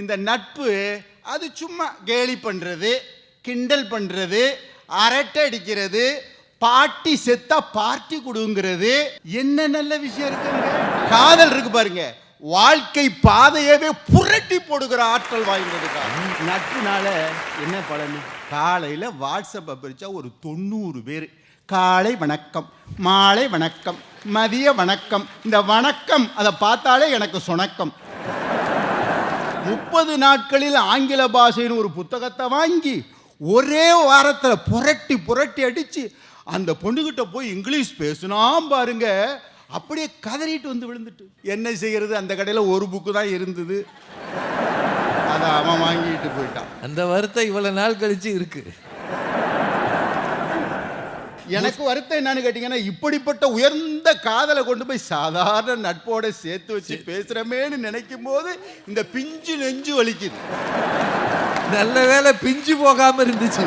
இந்த நட்பு அது சும்மா கேலி பண்ணுறது கிண்டல் பண்ணுறது அரட்டை அடிக்கிறது பாட்டி செத்தா பார்ட்டி கொடுங்கிறது என்ன நல்ல விஷயம் இருக்குங்க? காதல் இருக்கு பாருங்க. வாழ்க்கை பாதையவே புரட்டி போடுகிற ஆற்றல் வாய்ந்ததுக்கா நட்புனால என்ன பலன்? காலையில் வாட்ஸ்அப்பை பிரிச்சா ஒரு தொண்ணூறு பேர். காலை வணக்கம் மாலை வணக்கம் மதிய வணக்கம். இந்த வணக்கம் அதை பார்த்தாலே எனக்கு சுணக்கம். முப்பது நாட்களில் ஆங்கில பாஷைன்னு ஒரு புத்தகத்தை வாங்கி ஒரே வாரத்தில் புரட்டி புரட்டி அடித்து அந்த பொண்ணுக்கிட்ட போய் இங்கிலீஷ் பேசுனா பாருங்க. அப்படியே கதறிட்டு வந்து விழுந்துட்டு. என்ன செய்கிறது அந்த கடையில் ஒரு புக்கு தான் இருந்தது. அதை அவன் வாங்கிட்டு போயிட்டான். அந்த வருத்தம் இவ்வளோ நாள் கழிச்சு இருக்குது எனக்கு வருத்தம் என்னன்னு கேட்டீங்கன்னா இப்படிப்பட்ட உயர்ந்த காதலை கொண்டு போய் சாதாரண நட்போட சேர்த்து வச்சு பேசுறமேன்னு நினைக்கும் போது இந்த பிஞ்சு நெஞ்சு வலிக்குது. நல்ல வேளை பிஞ்சு போகாம இருந்துச்சு.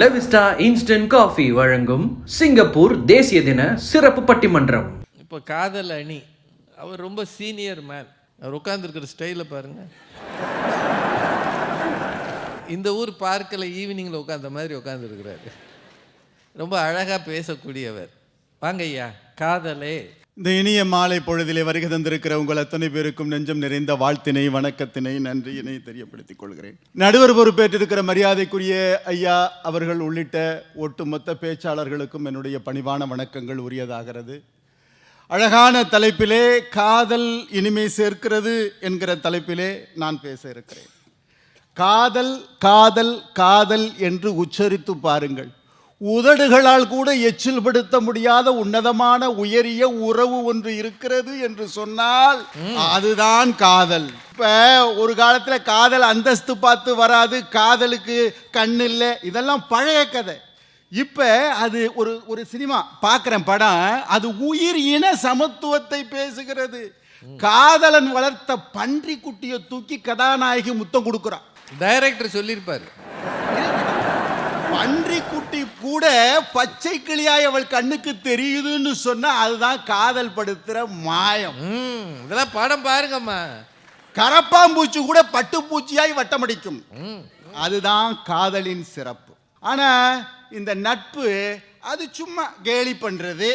லெவிஸ்டா இன்ஸ்டன்ட் காஃபி வழங்கும் சிங்கப்பூர் தேசிய தின சிறப்பு பட்டிமன்றம். இப்போ காதல் அணி அவர் ரொம்ப சீனியர் மேன். அவர் உட்காந்துருக்கிற ஸ்டைலை பாருங்க. இந்த ஊர் பார்க்கில் ஈவினிங்கில் உட்காந்த மாதிரி உட்காந்துருக்கிறாரு ரொம்ப அழகாக பேசக்கூடியவர். வாங்க ஐயா காதலே. இந்த இனிய மாலை பொழுதிலே வருகை தந்திருக்கிற உங்கள் அத்தனை பேருக்கும் நெஞ்சம் நிறைந்த வாழ்த்தினை வணக்கத்தினை நன்றியினை தெரியப்படுத்திக் கொள்கிறேன். நடுவர் பொறுப்பேற்றிருக்கிற மரியாதைக்குரிய ஐயா அவர்கள் உள்ளிட்ட ஒட்டுமொத்த பேச்சாளர்களுக்கும் என்னுடைய பணிவான வணக்கங்கள் உரியதாகிறது. அழகான தலைப்பிலே காதல் இனிமை சேர்க்கிறது என்கிற தலைப்பிலே நான் பேச இருக்கிறேன். காதல் காதல் காதல் என்று உச்சரித்து பாருங்கள். உதடுகளால் கூட எச்சில்படுத்த முடியாத உன்னதமான உயரிய உறவு ஒன்று இருக்கிறது என்று சொன்னால் அதுதான் காதல். இப்ப ஒரு காலத்துல காதல் அந்தஸ்து பார்த்து வராது காதலுக்கு கண் இல்லை இதெல்லாம் பழைய கதை. இப்ப அது ஒரு ஒரு சினிமா பார்க்குறேன் படம் அது உயிர் இன சமத்துவத்தை பேசுகிறது. காதலன் வளர்த்த பன்றி குட்டியை தூக்கி கதாநாயகி முத்தம் கொடுக்குறான் டைரக்டர் சொல்லியிருப்பாரு. பன்றி குட்டி கூட பச்சை கிளியாய் அவள் கண்ணுக்கு தெரியுதுன்னு சொன்னா அதுதான் காதல் படுத்துற மாயம் இதெல்லாம் படம் பாருங்கம்மா. கரப்பாம்பூச்சி கூட பட்டுப்பூச்சியாய் வட்டமடிக்கும். அதுதான் காதலின் சிறப்பு. ஆனா இந்த நட்பு அது சும்மா கேலி பண்றது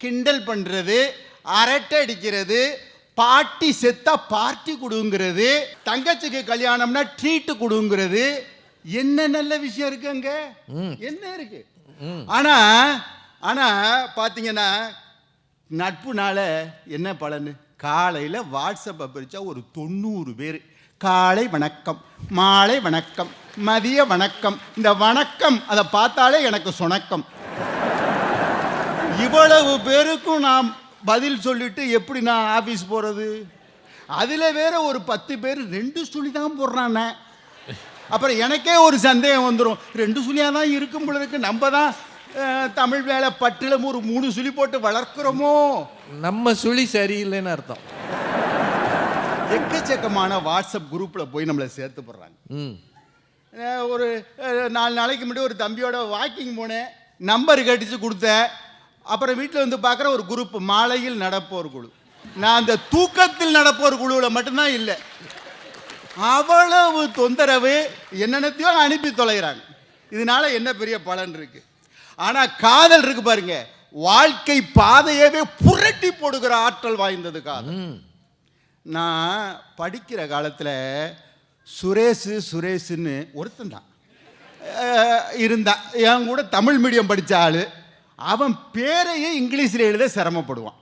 கிண்டல் பண்றது அரட்டை அடிக்கிறது பாட்டி செத்தா பார்ட்டி கொடுங்கிறது தங்கச்சிக்கு கல்யாணம்னா ட்ரீட் கொடுங்கிறது என்ன நல்ல விஷயம் இருக்குங்க? என்ன இருக்கு? ஆனா ஆனா பாத்தீங்கன்னா நட்புனால என்ன பலன்? காலையில் வாட்ஸ்அப்பை பிரித்தா ஒரு தொண்ணூறு பேர். காலை வணக்கம் மாலை வணக்கம் மதிய வணக்கம். இந்த வணக்கம் அதை பார்த்தாலே எனக்கு சுணக்கம். இவ்வளவு பேருக்கும் நான் பதில் சொல்லிட்டு எப்படி நான் ஆஃபீஸ் போகிறது அதில் வேற ஒரு பத்து பேர் ரெண்டு சுழி தான் போடுறானே. அப்புறம் எனக்கே ஒரு சந்தேகம் வந்துடும் ரெண்டு சுழியாக தான் இருக்கும் போல இருக்கு. நம்ம தான் தமிழ் வேலை பட்டிலும் ஒரு மூணு சுழி போட்டு வளர்க்குறோமோ? நம்ம சுழி சரியில்லைன்னு அர்த்தம். எக்கச்சக்கமான வாட்ஸ்அப் குரூப்பில் போய் நம்மளை சேர்த்து போடுறாங்க. ஒரு நாலு நாளைக்கு முன்னாடி ஒரு தம்பியோட வாக்கிங் போனேன். நம்பர் கட்டிச்சு கொடுத்தேன். அப்புறம் வீட்டில் வந்து பார்க்குற ஒரு குரூப் மாலையில் நடப்போர் குழு. நான் அந்த தூக்கத்தில் நடப்போர் குழுவில் மட்டும்தான் இல்லை. அவ்வளவு தொந்தரவு என்னென்னத்தையோ அனுப்பி தொலைகிறாங்க. இதனால என்ன பெரிய பலன் இருக்கு? ஆனால் காதல் இருக்கு பாருங்க. வாழ்க்கை பாதையவே புரட்டி போடுகிற ஆற்றல் வாய்ந்தது காதல். நான் படிக்கிற காலத்தில் சுரேஷ் சுரேஷுன்னு ஒருத்தன் தான். இருந்தான். என் கூட தமிழ் மீடியம் படித்த ஆள். அவன் பேரையே இங்கிலீஷில் எழுத சிரமப்படுவான்.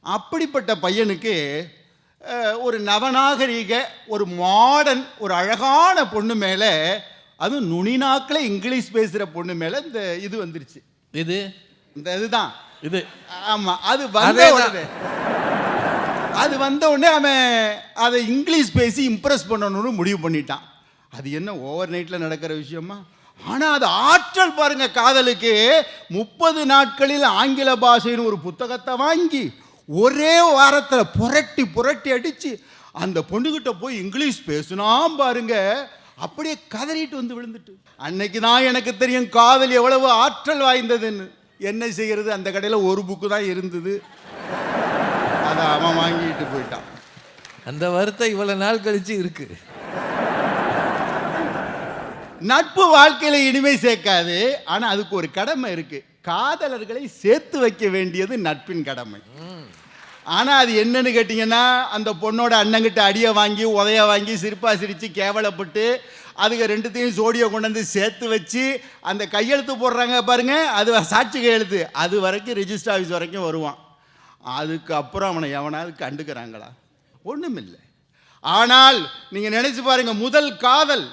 அப்படிப்பட்ட பையனுக்கு ஒரு நவநாகரிக ஒரு மாடர்ன் ஒரு அழகான பொண்ணு மேலே அதுவும் நுனிநாக்கில் இங்கிலீஷ் பேசுகிற பொண்ணு மேலே இந்த இது வந்துருச்சு. இது? இந்த இதுதான். இது. ஆமாம் அது வந்த. உடனே. அது வந்த உடனே அவன் அதை இங்கிலீஷ் பேசி இம்ப்ரெஸ் பண்ணணும்னு முடிவு பண்ணிட்டான். அது என்ன ஓவர் நைட்டில் நடக்கிற விஷயமா? ஆனால் அது ஆற்றல் பாருங்க காதலுக்கு. முப்பது நாட்களில் ஆங்கில பாஷைன்னு ஒரு புத்தகத்தை வாங்கி ஒரே வாரத்தில் புரட்டி புரட்டி அடித்து அந்த பொண்ணுகிட்ட போய் இங்கிலீஷ் பேசுனா பாருங்க. அப்படியே கதறிட்டு வந்து விழுந்துட்டு. அன்னைக்கு தான் எனக்கு தெரியும் காதல் எவ்வளவு ஆற்றல் வாய்ந்ததுன்னு. என்ன செய்யறது? அந்த கடையில் ஒரு புக்கு தான் இருந்தது. அதை அவன் வாங்கிட்டு போயிட்டான். அந்த வருத்தம் இவ்வளவு நாள் கழிச்சு இருக்கு. நட்பு வாழ்க்கையில இனிமை சேர்க்காது. ஆனா அதுக்கு ஒரு கடமை இருக்கு. காதலர்களை சேர்த்து வைக்க வேண்டியது நட்பின் கடமை. ஆனால் அது என்னன்னு கேட்டிங்கன்னா அந்த பொண்ணோட அண்ணங்கிட்ட அடியை வாங்கி உதைய வாங்கி சிரிப்பாக சிரித்து கேவலப்பட்டு அதுக்கு ரெண்டுத்தையும் சோடியை கொண்டு வந்து சேர்த்து வச்சு அந்த கையெழுத்து போடுறாங்க பாருங்க அது சாட்சி கையெழுத்து. அது வரைக்கும் ரிஜிஸ்டர் ஆஃபீஸ் வரைக்கும் வருவான். அதுக்கப்புறம் அவனை எவனாவது கண்டுக்கிறாங்களா? ஒண்ணுமில்லை. ஆனால் நீங்கள் நினச்சி பாருங்கள் முதல் காதல்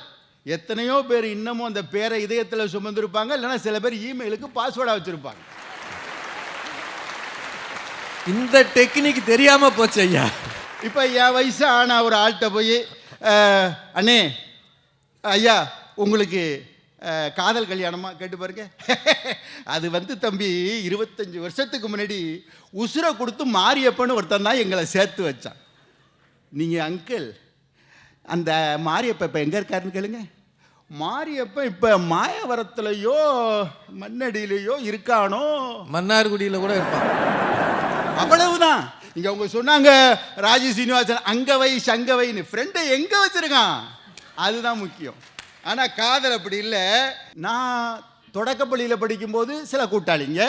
எத்தனையோ பேர் இன்னமும் அந்த பேரை இதயத்தில் சுமந்திருப்பாங்க இல்லைன்னா சில பேர் இமெயிலுக்கு பாஸ்வேர்டாக வச்சிருப்பாங்க. இந்த டெக்னிக் தெரியாம போச்சு ஐயா. இப்போ என் வயசு ஆன ஒரு ஆள்கிட்ட போய் அண்ணே ஐயா உங்களுக்கு காதல் கல்யாணமா? கேட்டு பாருங்க. அது வந்து தம்பி இருபத்தஞ்சி வருஷத்துக்கு முன்னாடி உசுரை கொடுத்து மாரியப்பன்னு ஒருத்தன் தான் எங்களை சேர்த்து வச்சான். நீங்கள் அங்கிள் அந்த மாரியப்ப இப்போ எங்கே இருக்காருன்னு கேளுங்க. மாரியப்ப இப்போ மாயவரத்துலையோ மண்ணடியிலையோ இருக்கானோ? மன்னார்குடியில கூட இருப்பான். அவ்வளவுதான். இங்க அவங்க சொன்னாங்க ராஜி சீனிவாசன் அங்கவை சங்கவைன்னு ஃப்ரெண்டை எங்க வச்சிருக்கான்? அதுதான் முக்கியம். ஆனா காதல் அப்படி இல்லை. நான் தொடக்கப்பள்ளியில் படிக்கும்போது சில கூட்டாளிங்க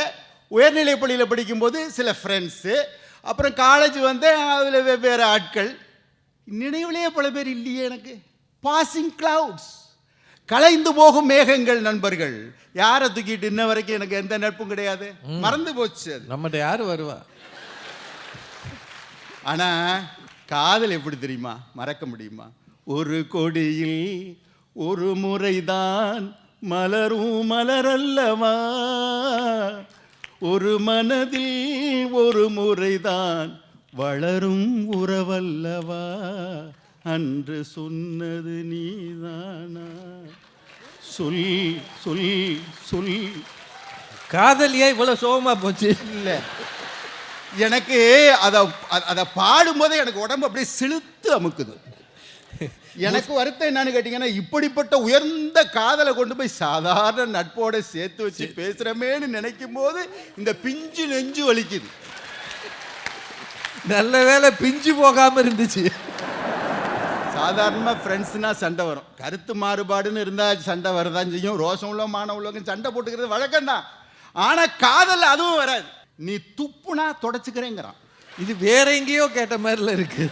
உயர்நிலைப் பள்ளியில் படிக்கும்போது சில ஃப்ரெண்ட்ஸு அப்புறம் காலேஜ் வந்து அதில் வெவ்வேறு ஆட்கள். நினைவிலேயே பல பேர் இல்லையே எனக்கு. பாசிங் கிளவுட்ஸ் கலைந்து போகும் மேகங்கள் நண்பர்கள். யாரை தூக்கிட்டு இன்ன வரைக்கும் எனக்கு எந்த நட்பும் கிடையாது? மறந்து போச்சு அது. நம்மகிட்ட யாரு வருவா? ஆனா காதல் எப்படி தெரியுமா? மறக்க முடியுமா? ஒரு கொடியில் ஒரு முறைதான் மலரும் மலரல்லவா? ஒரு மனதில் ஒரு முறைதான் வளரும் உறவல்லவா? அன்று சொன்னது நீதானா? சொல் சொல் சொல். காதல் ஏன் இவ்வளவு சோகமா போச்சு? இல்லை. எனக்கு அதை அதை பாடும்போதே எனக்கு உடம்பு அப்படியே செலுத்து அமுக்குது. எனக்கு வருத்தம் என்னன்னு கேட்டிங்கன்னா இப்படிப்பட்ட உயர்ந்த காதலை கொண்டு போய் சாதாரண நட்போட சேர்த்து வச்சு பேசுகிறமேன்னு நினைக்கும் போது இந்த பிஞ்சு நெஞ்சு வலிக்குது. நல்ல வேளை பிஞ்சு போகாம இருந்துச்சு. சாதாரணமாக ஃப்ரெண்ட்ஸ்னா சண்டை வரும். கருத்து மாறுபாடுன்னு இருந்தால் சண்டை வரதான் செய்யும். ரோஷம் உள்ள மான உள்ளவங்க சண்டை போட்டுக்கிறது வழக்கம்தான். ஆனால் காதல் அதுவும் வராது. நீ துப்புனா தொடச்சிக்கிறேங்கிறான். இது வேற எங்கேயோ கேட்ட மாதிரில இருக்கு.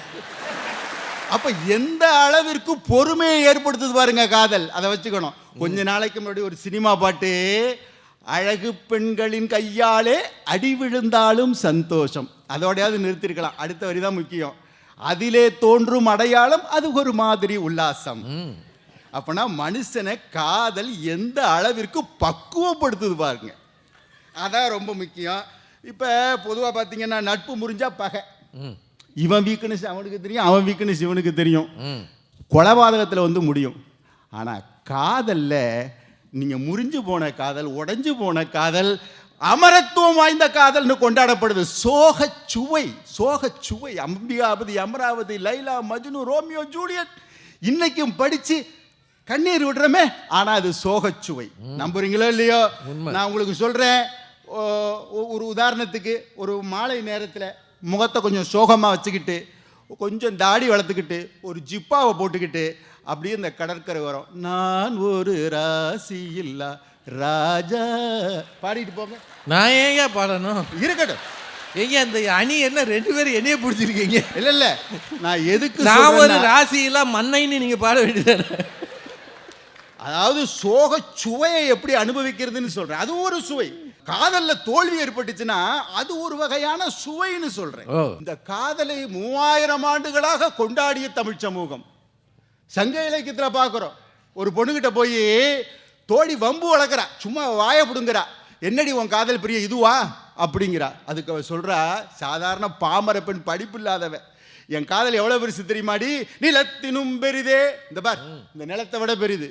அப்ப எந்த அளவிற்கு பொறுமையை ஏற்படுத்துது பாருங்க காதல். அதை வச்சுக்கணும். கொஞ்ச நாளைக்கு முன்னாடி ஒரு சினிமா பாட்டு அழகு பெண்களின் கையாலே அடி விழுந்தாலும் சந்தோஷம். அதோடையாவது நிறுத்திருக்கலாம். அடுத்த வரி தான் முக்கியம். அதிலே தோன்றும் அடையாளம் அது ஒரு மாதிரி உல்லாசம். அப்பனா மனுஷனை காதல் எந்த அளவிற்கு பக்குவப்படுத்துது பாருங்க. அதான் ரொம்ப முக்கியம். இப்போ பொதுவாக பார்த்தீங்கன்னா நட்பு முறிஞ்சா பகை. இவன் வீக்னஸ் அவனுக்கு தெரியும் அவன் வீக்னஸ் இவனுக்கு தெரியும். கொலபாதகத்தில் வந்து முடியும். ஆனால் காதலில் நீங்கள் முறிஞ்சு போன காதல் உடைஞ்சு போன காதல் அமரத்துவம் வாய்ந்த காதல்னு கொண்டாடப்படுது. சோகச் சுவை சோகச் சுவை. அம்பிகாபதி அமராவதி லைலா மஜ்னு ரோமியோ ஜூலியட் இன்னைக்கும் படித்து கண்ணீர் விடுறமே ஆனால் அது சோகச் சுவை. நம்புறீங்களோ இல்லையோ. நான் உங்களுக்கு சொல்கிறேன் ஒரு உதாரணத்துக்கு ஒரு மாலை நேரத்தில் முகத்தை கொஞ்சம் சோகமாக வச்சுக்கிட்டு கொஞ்சம் தாடி வளர்த்துக்கிட்டு ஒரு ஜிப்பாவை போட்டுக்கிட்டு அப்படியே இந்த கடற்கரை வரும் நான் ஒரு ராசி இல்லா ராஜா. பாடிட்டு போங்க. நான் ஏங்க பாடணும்? இருக்கட்டும். ஏங்க அந்த அணி என்ன ரெண்டு பேரும் என்னைய பிடிச்சிருக்கீங்க? இல்ல இல்ல. நான் எதுக்கு நான் ஒரு ராசியெல்லாம் மண்ணைன்னு நீங்க பாட வேண்டியதானே அதாவது சோக சுவையை எப்படி அனுபவிக்கிறதுன்னு சொல்றேன். அது ஒரு சுவை. காதல்ல தோல்வி ஏற்பட்டுச்சுன்னா அது ஒரு வகையான சுவைன்னு சொல்றேன். இந்த காதலை மூவாயிரம் ஆண்டுகளாக கொண்டாடிய தமிழ் சமூகம். சங்க இலக்கியத்துல பார்க்குறோம் ஒரு பொண்ணுகிட்ட போய் தோழி வம்பு வளர்க்குறா. சும்மா வாயை பிடுங்குறா. என்னடி உன் காதல் பெரிய இதுவா? அப்படிங்கிறா. அதுக்கு அவள் சொல்கிறா சாதாரண பாமர பெண் படிப்பு இல்லாதவ. என் காதல் எவ்வளோ பெருசு தெரியுமாடி? நிலத்தினும் பெரிதே. இந்த பார் இந்த நிலத்தை விட பெரிது.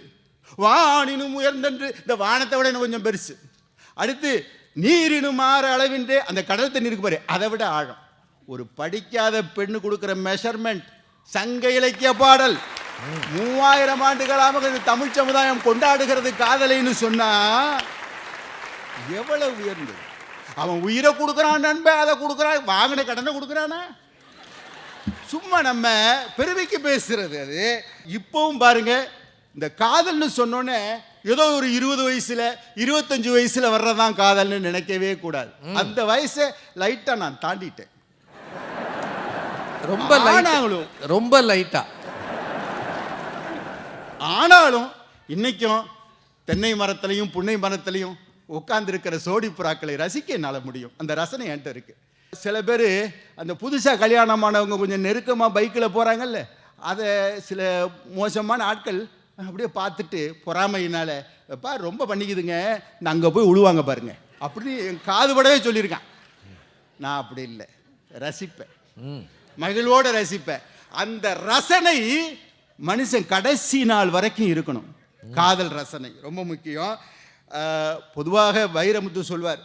வானினும் உயர்ந்தன்று இந்த வானத்தை விட இன்னும் கொஞ்சம் பெருசு. அடுத்து நீரினும் ஆறு அளவின்றே அந்த கடல் தண்ணி இருக்கு பாரு அதை விட ஆழம். ஒரு படிக்காத பெண்ணு கொடுக்குற மெஷர்மெண்ட் சங்க இலக்கிய பாடல். மூவாயிரம் ஆண்டுகளாக இந்த தமிழ் சமுதாயம் கொண்டாடுகிறது காதலைன்னு சொன்னா எவ்வளவு உயர்ந்தது? அவன் உயிரை கொடுக்குறான் நண்பன் அதை கொடுக்குறான் வாங்கின கடனை கொடுக்குறானா? சும்மா நம்ம பெருமைக்கு பேசுறது அது. இப்பவும் பாருங்க இந்த காதல்னு சொன்னோன்னே ஏதோ ஒரு இருபது வயசுல இருபத்தஞ்சு வயசுல வர்றதான் காதல்னு நினைக்கவே கூடாது. அந்த வயசை லைட்டா நான் தாண்டிட்டேன். ரொம்ப லைட்டா ஆனாலும். ரொம்ப லைட்டா ஆனாலும் இன்னைக்கும் தென்னை மரத்திலையும் புன்னை மரத்திலையும் உட்கார்ந்திருக்கிற சோடி புறாக்களை ரசிக்க என்னால் முடியும். அந்த ரசனை என்கிட்ட இருக்கு. சில பேர் அந்த புதுசாக கல்யாணமானவங்க கொஞ்சம் நெருக்கமாக பைக்கில் போகிறாங்கல்ல அதை சில மோசமான ஆட்கள் அப்படியே பார்த்துட்டு பொறாமையினால எப்பா ரொம்ப பண்ணிக்குதுங்க. நான் அங்கே போய் உழுவாங்க பாருங்க. அப்படின்னு என் காதுபடவே சொல்லியிருக்கான். நான் அப்படி இல்லை. ரசிப்பேன். மகிழ்வோட ரசிப்பேன். அந்த ரசனை மனுஷன் கடைசி நாள் வரைக்கும் இருக்கணும். காதல் ரசனை ரொம்ப முக்கியம். பொதுவாக வைரமுத்து சொல்வார்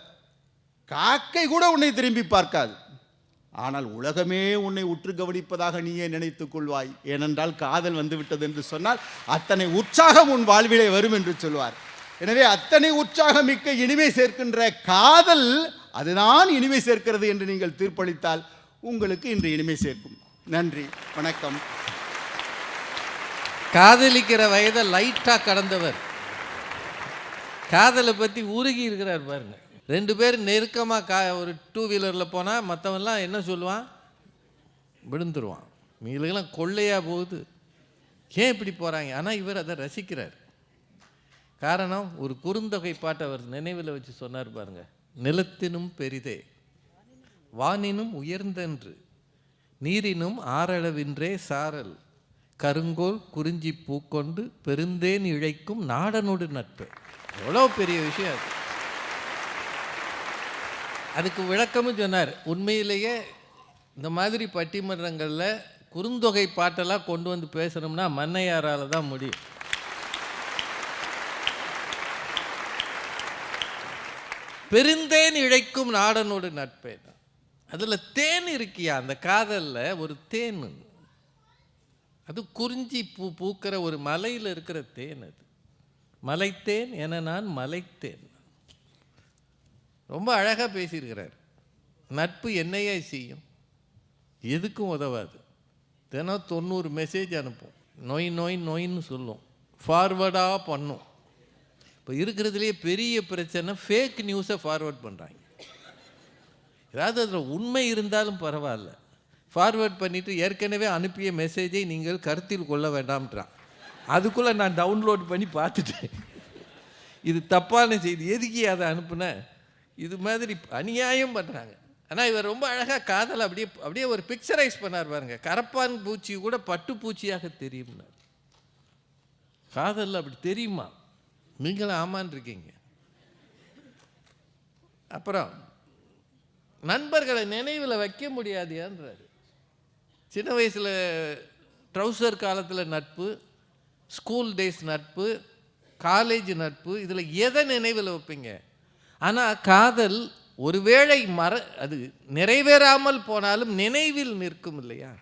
காக்கை கூட உன்னை திரும்பி பார்க்காது. ஆனால் உலகமே உன்னை உற்று கவனிப்பதாக நீயே நினைத்துக் கொள்வாய். ஏனென்றால் காதல் வந்து விட்டது என்று சொன்னால் அத்தனை உற்சாகம் உன் வாழ்விலே வரும் என்று சொல்வார். எனவே அத்தனை உற்சாகம் மிக்க இனிமை சேர்க்கின்ற காதல் அதுதான் இனிமை சேர்க்கிறது என்று நீங்கள் தீர்ப்பளித்தால் உங்களுக்கு இன்று இனிமை சேர்க்கும். நன்றி வணக்கம். காதலிக்கிற வயதை லைட்டாக கடந்தவர். காதலை பற்றி உருகி இருக்கிறார் பாருங்க. ரெண்டு பேர் நெருக்கமாக கா ஒரு டூ வீலரில் போனால் மற்றவன்லாம் என்ன சொல்லுவான்? விழுந்துருவான். மீளுக்கெல்லாம் கொள்ளையாக போகுது. ஏன் இப்படி போகிறாங்க ஆனால் இவர் அதை ரசிக்கிறார். காரணம் ஒரு குறுந்தொகை பாட்டை அவர் நினைவில் வச்சு சொன்னார் பாருங்க. நிலத்தினும் பெரிதே வானினும் உயர்ந்தன்று நீரினும் ஆறளவின்றே சாரல் கருங்கோல் குறிஞ்சி பூக்கொண்டு பெருந்தேன் இழைக்கும் நாடனோடு நட்பு. எவ்வளோ பெரிய விஷயம் அது. அதுக்கு விளக்கமும் சொன்னார். உண்மையிலேயே இந்த மாதிரி பட்டிமன்றங்களில் குறுந்தொகை பாட்டெல்லாம் கொண்டு வந்து பேசணும்னா மன்னையாரால் தான் முடியும். பெருந்தேன் இழைக்கும் நாடனோடு நட்பேன். அதில் தேன் இருக்கியா? அந்த காதலில் ஒரு தேன் அது குறிஞ்சி பூ பூக்கிற ஒரு மலையில் இருக்கிற தேன் அது. மலைத்தேன் என நான் மலைத்தேன். ரொம்ப அழகாக பேசியிருக்கிறார். நட்பு என்னையே செய்யும். எதுக்கும் உதவாது. தினம் தொண்ணூறு மெசேஜ் அனுப்பும். நோய் நோய் நோயின்னு சொல்லும். ஃபார்வர்டாக பண்ணும். இப்போ இருக்கிறதுலே பெரிய பிரச்சனை ஃபேக் நியூஸை ஃபார்வர்ட் பண்ணுறாங்க ஏதாவது அதில் உண்மை இருந்தாலும் பரவாயில்ல. ஃபார்வேர்ட் பண்ணிவிட்டு ஏற்கனவே அனுப்பிய மெசேஜை நீங்கள் கருத்தில் கொள்ள வேண்டாம்ன்றான். அதுக்குள்ளே நான் டவுன்லோட் பண்ணி பார்த்துட்டேன். இது தப்பான செய்தி. எதுக்கு அதை அனுப்புனேன் இது மாதிரி அநியாயம் பண்ணுறாங்க ஆனால் இவர் ரொம்ப அழகாக காதல் அப்படியே அப்படியே ஒரு பிக்சரைஸ் பண்ணார் பாருங்க. கரப்பான் பூச்சி கூட பட்டு பூச்சியாக தெரியும்னார் காதல் அப்படி தெரியுமா? நீங்களும் ஆமான் இருக்கீங்க. அப்புறம் நண்பர்களை நினைவில் வைக்க முடியாதியான்றாரு சின்ன வயசில் ட்ரௌசர் காலத்தில் நட்பு ஸ்கூல் டேஸ் நட்பு காலேஜ் நட்பு இதில் எதை நினைவில் வைப்பீங்க? ஆனால் காதல் ஒருவேளை மற அது நிறைவேறாமல் போனாலும் நினைவில் நிற்கும் இல்லையா?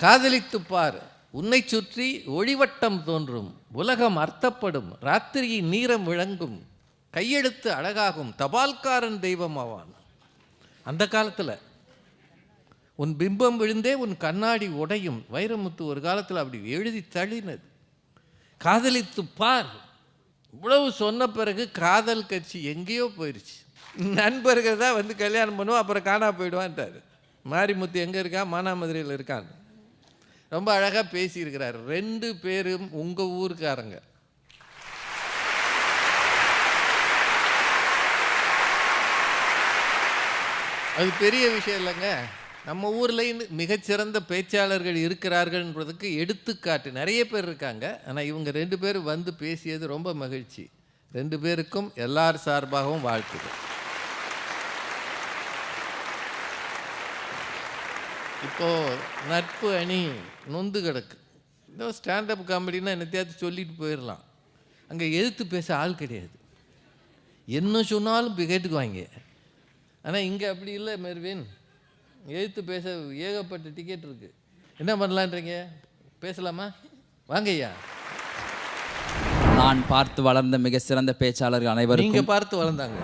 காதலித்துப் பார் உன்னை சுற்றி ஒளிவட்டம் தோன்றும் உலகம் அர்த்தப்படும் ராத்திரியின் நீரம் விளங்கும் கையெழுத்து அழகாகும் தபால்காரன் தெய்வம் ஆவான் அந்த காலத்தில். உன் பிம்பம் விழுந்தே உன் கண்ணாடி உடையும். வைரமுத்து ஒரு காலத்தில் அப்படி எழுதி தள்ளினது. காதலித்து பார். இவ்வளவு சொன்ன பிறகு காதல் கட்சி எங்கேயோ போயிடுச்சு நண்பர்கள் தான் வந்து கல்யாணம் பண்ணுவோம் அப்புறம் காணா போயிடுவான்ட்டார். மாரிமுத்து எங்கே இருக்கான் மானாமதுரையில் இருக்கான் ரொம்ப அழகாக பேசியிருக்கிறார். ரெண்டு பேரும் உங்கள் ஊருக்காரங்க. அது பெரிய விஷயம் இல்லைங்க. நம்ம ஊர்லேயும் மிகச்சிறந்த பேச்சாளர்கள் இருக்கிறார்கள்ன்றதுக்கு எடுத்துக்காட்டு. நிறைய பேர் இருக்காங்க. ஆனால் இவங்க ரெண்டு பேரும் வந்து பேசியது ரொம்ப மகிழ்ச்சி. ரெண்டு பேருக்கும் எல்லார் சார்பாகவும் வாழ்த்துக்கள் இப்போது நட்பு அணி நொந்து கிடக்கு. இந்த ஸ்டாண்டப் காமெடினா என்னத்தையாவது சொல்லிட்டு போயிடலாம் அங்கே எதிர்த்து பேச ஆள் கிடையாது. என்ன சொன்னாலும் இப்போ கேட்டுக்குவாங்க. ஆனால் இங்கே அப்படி இல்லை மெர்வின். எழுத்து பேச ஏகப்பட்ட டிக்கெட் இருக்குது என்ன பண்ணலான்றீங்க? பேசலாமா? வாங்க ஐயா நான் பார்த்து வளர்ந்த மிக சிறந்த பேச்சாளர்கள் அனைவருக்கும் நீங்கள் பார்த்து வளர்ந்தாங்க.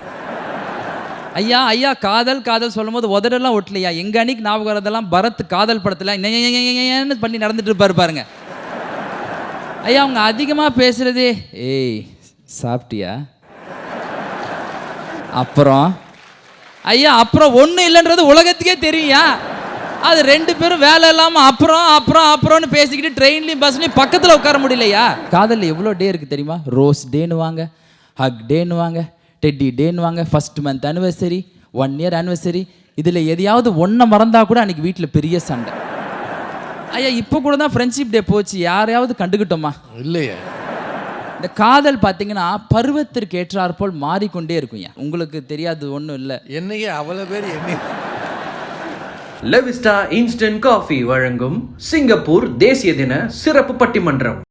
ஐயா ஐயா காதல் காதல் சொல்லும்போது உதடெல்லாம் ஒட்டலையா? எங்க அன்னைக்கு ஞாபகம் வரதெல்லாம் பரத் காதல் படத்துல பண்ணி நடந்துட்டு இருப்பாரு பாருங்க. ஐயா அவங்க அதிகமா பேசுறதே ஏய் சாப்பிட்டியா? அப்புறம் ஐயா அப்புறம் ஒன்றும் இல்லைன்றது உலகத்துக்கே தெரியும்யா. அது ரெண்டு பேரும் வேலை இல்லாமல் அப்புறம் அப்புறம் அப்புறம்னு பேசிக்கிட்டு ட்ரெயின்லையும் பஸ்லையும் பக்கத்தில் உட்கார முடியலையா? காதலில் எவ்வளோ டே இருக்குது தெரியுமா? ரோஸ் டேன்னு வாங்க ஹக் டேன்னு வாங்க டெட்டி டேன்னு வாங்க first month anniversary one year anniversary இதில் எதையாவது ஒன்றை மறந்தா கூட அன்றைக்கி வீட்டில் பெரிய சண்டை. ஐயா இப்போ கூட தான் ஃப்ரெண்ட்ஷிப் டே போச்சு. யாரையாவது கண்டுக்கிட்டோமா இல்லையே. இந்த காதல் பார்த்தீங்கன்னா பருவத்திற்கு ஏற்றாற்போல் மாறிக்கொண்டே இருக்கும்யா உங்களுக்கு தெரியாது ஒன்றும் இல்லை. என்னையே அவ்வளோ பேர் என்னை லெவிஸ்டா இன்ஸ்டன்ட் காஃபி வழங்கும் சிங்கப்பூர் தேசிய தின சிறப்பு பட்டிமன்றம்.